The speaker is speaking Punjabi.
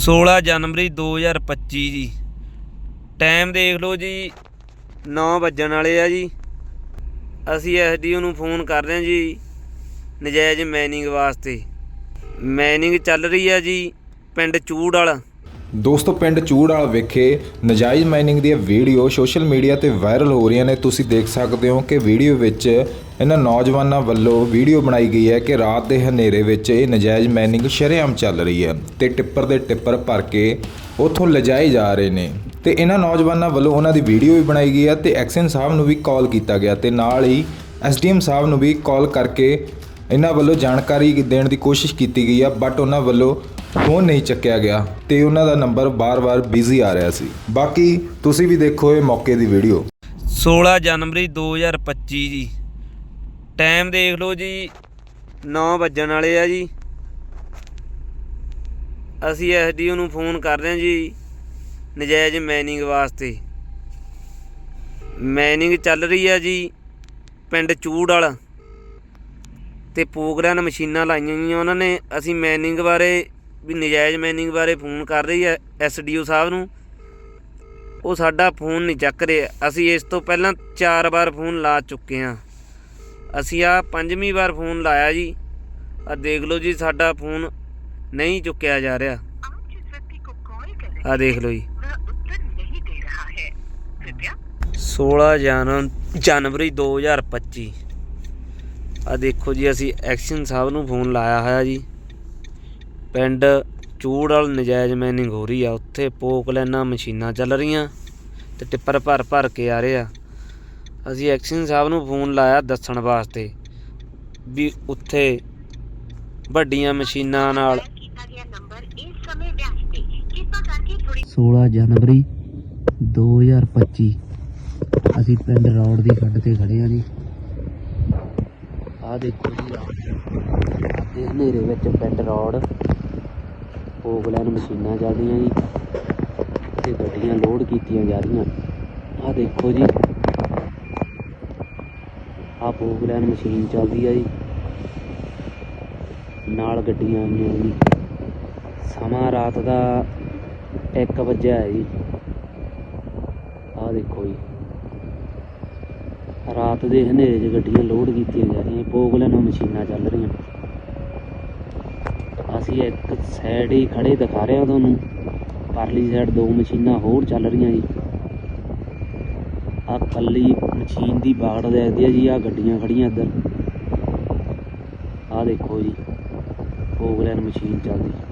16 ਜਨਵਰੀ 2025 ਜੀ। ਟਾਈਮ ਦੇਖ ਲਓ ਜੀ 9 ਵੱਜਣ ਵਾਲੇ ਆ ਜੀ। ਅਸੀਂ ਐਸਡੀਓ ਨੂੰ ਫੋਨ ਕਰ ਰਹੇ ਹਾਂ ਜੀ, ਨਜਾਇਜ਼ ਮੈਨਿੰਗ ਵਾਸਤੇ। ਮੈਨਿੰਗ ਚੱਲ ਰਹੀ ਆ ਜੀ, ਪਿੰਡ ਚੂੜ ਵਾਲਾ। ਦੋਸਤੋ, ਪਿੰਡ ਚੂੜਾਲ ਵਿਖੇ ਨਜਾਇਜ਼ ਮਾਈਨਿੰਗ ਦੀਆਂ ਵੀਡੀਓ ਸੋਸ਼ਲ ਮੀਡੀਆ ਤੇ ਵਾਇਰਲ ਹੋ ਰਹੀਆਂ ਨੇ। ਤੁਸੀਂ ਦੇਖ ਸਕਦੇ ਹੋ ਕਿ ਵੀਡੀਓ ਵਿੱਚ ਇਹਨਾਂ ਨੌਜਵਾਨਾਂ ਵੱਲੋਂ ਵੀਡੀਓ ਬਣਾਈ ਗਈ ਹੈ ਕਿ ਰਾਤ ਦੇ ਹਨੇਰੇ ਵਿੱਚ ਇਹ ਨਜਾਇਜ਼ ਮਾਈਨਿੰਗ ਸ਼ਰੇਆਮ ਚੱਲ ਰਹੀ ਹੈ ਤੇ ਟਿੱਪਰ ਦੇ ਟਿੱਪਰ ਭਰ ਕੇ ਉੱਥੋਂ ਲਿਜਾਏ ਜਾ ਰਹੇ ਨੇ। ਤੇ ਇਹਨਾਂ ਨੌਜਵਾਨਾਂ ਵੱਲੋਂ ਉਹਨਾਂ ਦੀ ਵੀਡੀਓ ਵੀ ਬਣਾਈ ਗਈ ਹੈ ਤੇ ਐਕਸ਼ਨ ਸਾਹਿਬ ਨੂੰ ਵੀ ਕਾਲ ਕੀਤਾ ਗਿਆ ਤੇ ਨਾਲ ਹੀ ਐਸਡੀਐਮ ਸਾਹਿਬ ਨੂੰ ਵੀ ਕਾਲ ਕਰਕੇ ਇਹਨਾਂ ਵੱਲੋਂ ਜਾਣਕਾਰੀ ਦੇਣ ਦੀ ਕੋਸ਼ਿਸ਼ ਕੀਤੀ ਗਈ ਆ ਬਟ ਉਹਨਾਂ ਵੱਲੋਂ ਫੋਨ ਨਹੀਂ ਚੱਕਿਆ ਗਿਆ ਤੇ ਉਹਨਾਂ ਦਾ ਨੰਬਰ ਬਾਰ-ਬਾਰ ਬਿਜ਼ੀ ਆ ਰਿਹਾ ਸੀ। ਬਾਕੀ ਤੁਸੀਂ ਵੀ ਦੇਖੋ ਇਹ ਮੌਕੇ ਦੀ ਵੀਡੀਓ। 16 ਜਨਵਰੀ 2025 ਜੀ। ਟਾਈਮ ਦੇਖ ਲਓ ਜੀ 9 ਵੱਜਣ ਵਾਲੇ ਆ ਜੀ। ਅਸੀਂ ਐਸਡੀਓ ਨੂੰ ਫੋਨ ਕਰ ਰਹੇ ਹਾਂ ਜੀ, ਨਜਾਇਜ਼ ਮੈਨਿੰਗ ਵਾਸਤੇ। ਮੈਨਿੰਗ ਚੱਲ ਰਹੀ ਆ ਜੀ, ਪਿੰਡ ਚੂੜ ਵਾਲਾ ਤੇ ਪੋਗਰਾਨ ਮਸ਼ੀਨਾਂ ਲਾਈਆਂ ਹੋਈਆਂ ਉਹਨਾਂ ਨੇ। ਅਸੀਂ ਮੈਨਿੰਗ ਬਾਰੇ ਵੀ ਨਜਾਇਜ਼ ਮਾਈਨਿੰਗ ਬਾਰੇ ਫੋਨ ਕਰ ਰਹੀ ਹੈ ਐਸਡੀਓ ਸਾਹਿਬ ਨੂੰ। ਉਹ ਸਾਡਾ ਫੋਨ ਨਹੀਂ ਚੱਕ ਰਿਹਾ। ਅਸੀਂ ਇਸ ਤੋਂ ਪਹਿਲਾਂ ਚਾਰ ਵਾਰ ਫੋਨ ਲਾ ਚੁੱਕੇ ਹਾਂ। ਅਸੀਂ ਆ ਪੰਜਵੀਂ ਵਾਰ ਫੋਨ ਲਾਇਆ ਜੀ। ਆ ਦੇਖ ਲਓ ਜੀ, ਸਾਡਾ ਫੋਨ ਨਹੀਂ ਚੁੱਕਿਆ ਜਾ ਰਿਹਾ। ਆ ਦੇਖ ਲਓ ਜੀ। 16 ਜਨ ਜਨਵਰੀ 2025 ਆ ਦੇਖੋ ਜੀ, ਅਸੀਂ ਐਕਸ਼ਨ ਸਾਹਿਬ ਨੂੰ ਫੋਨ ਲਾਇਆ ਹੋਇਆ ਜੀ। ਪਿੰਡ ਚੂੜ ਵਾਲ ਨਜਾਇਜ਼ ਮੈਨਿੰਗ ਹੋ ਰਹੀ ਆ। ਉੱਥੇ ਪੋਕ ਲੈਣਾ ਮਸ਼ੀਨਾਂ ਚੱਲ ਰਹੀਆਂ ਤੇ ਟਿੱਪਰ ਭਰ ਭਰ ਕੇ ਆ ਰਹੇ ਆ। ਅਸੀਂ ਐਕਸ਼ਨ ਸਾਹਿਬ ਨੂੰ ਫੋਨ ਲਾਇਆ ਦੱਸਣ ਵਾਸਤੇ ਵੀ ਉੱਥੇ ਵੱਡੀਆਂ ਮਸ਼ੀਨਾਂ ਨਾਲ ਕੀਤਾ ਗਿਆ ਨੰਬਰ ਇਸ ਸਮੇਂ ਵਿਅਸਤ ਹੈ ਕਿਰਪਾ ਕਰਕੇ ਥੋੜੀ 16 ਜਨਵਰੀ 2025 ਅਸੀਂ ਪਿੰਡ ਰੌੜ ਦੀ ਖੱਡ ਤੇ ਖੜੇ ਆ ਜੀ। ਆਹ ਦੇਖੋ ਜੀ ਦੇ ਹਨੇਰੇ ਵਿੱਚ ਪਿੰਡ ਰੌੜ ਪੋਗਲੈਨ ਮਸ਼ੀਨਾਂ ਚੱਲਦੀਆਂ ਜੀ ਤੇ ਗੱਡੀਆਂ ਲੋਡ ਕੀਤੀਆਂ ਜਾ ਰਹੀਆਂ। ਆਹ ਦੇਖੋ ਜੀ। ਆਹ ਪੋਗਲੈਨ ਮਸ਼ੀਨ ਚੱਲਦੀ ਆ ਜੀ। ਨਾਲ ਗੱਡੀਆਂ ਆਈਆਂ ਜੀ। ਸਮਾਂ ਰਾਤ ਦਾ 1 ਵਜੇ ਹੈ ਜੀ। ਆਹ ਦੇਖੋ ਜੀ। ਰਾਤ ਦੇ ਹਨੇਰੇ 'ਚ ਗੱਡੀਆਂ ਲੋਡ ਕੀਤੀਆਂ ਜਾ ਰਹੀਆਂ। ਪੋਗਲੈਨ ਮਸ਼ੀਨਾਂ ਚੱਲ ਰਹੀਆਂ। ਅਸੀਂ ਇੱਕ ਸਾਈਡ ਹੀ ਖੜੇ ਦਿਖਾ ਰਹੇ ਹਾਂ ਤੁਹਾਨੂੰ। ਪਰਲੀ ਸਾਈਡ ਦੋ ਮਸ਼ੀਨਾਂ ਹੋਰ ਚੱਲ ਰਹੀਆਂ ਜੀ। ਆਹ ਕੱਲੀ ਮਸ਼ੀਨ ਦੀ ਬਾੜ ਦੇਖਦੀ ਆ ਜੀ, ਆਹ ਗੱਡੀਆਂ ਖੜੀਆਂ ਇੱਧਰ। ਆਹ ਦੇਖੋ ਜੀ ਪੋਗਲਾਂ ਮਸ਼ੀਨ ਚੱਲਦੀ।